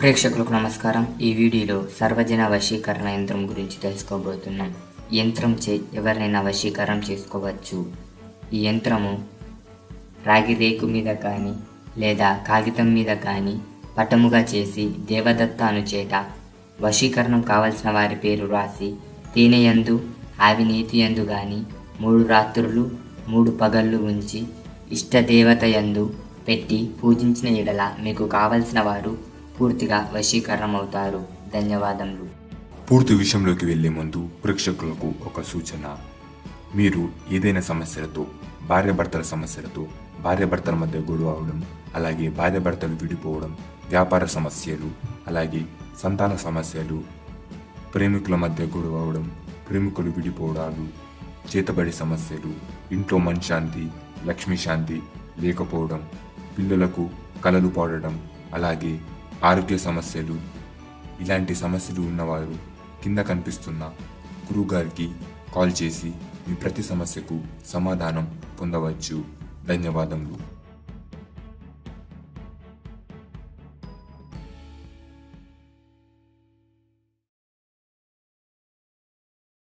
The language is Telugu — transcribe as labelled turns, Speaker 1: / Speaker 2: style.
Speaker 1: ప్రేక్షకులకు నమస్కారం. ఈ వీడియోలో సర్వజన వశీకరణ యంత్రం గురించి తెలుసుకోబోతున్నాం. ఈ యంత్రం చే ఎవరినైనా వశీకరణం చేసుకోవచ్చు. ఈ యంత్రము రాగి రేకు మీద కానీ లేదా కాగితం మీద కానీ పటముగా చేసి దేవదత్త అనుచేత వశీకరణం కావలసిన వారి పేరు రాసి తేనెయందు ఆవినీతి యందు కానీ మూడు రాత్రులు మూడు పగళ్ళు ఉంచి ఇష్టదేవత యందు పెట్టి పూజించిన ఎడల మీకు కావలసిన వారు పూర్తిగా వశీకరణం అవుతారు ధన్యవాదములు.
Speaker 2: పూర్తి విషయంలోకి వెళ్ళే ముందు ప్రేక్షకులకు ఒక సూచన. మీరు ఏదైనా సమస్యలతో భార్యాభర్తల సమస్యలతో భార్యాభర్తల మధ్య గొడవ అవడం అలాగే భార్యాభర్తలు విడిపోవడం వ్యాపార సమస్యలు అలాగే సంతాన సమస్యలు ప్రేమికుల మధ్య గొడవ అవడం ప్రేమికులు విడిపోవడాలు చేతబడి సమస్యలు ఇంట్లో మనశ్శాంతి లక్ష్మీ శాంతి లేకపోవడం పిల్లలకు కలలు పడడం అలాగే ఆరోగ్య సమస్యలు ఇలాంటి సమస్యలు ఉన్నవారు కింద కనిపిస్తున్న గురువుగారికి కాల్ చేసి మీ ప్రతి సమస్యకు సమాధానం పొందవచ్చు. ధన్యవాదములు.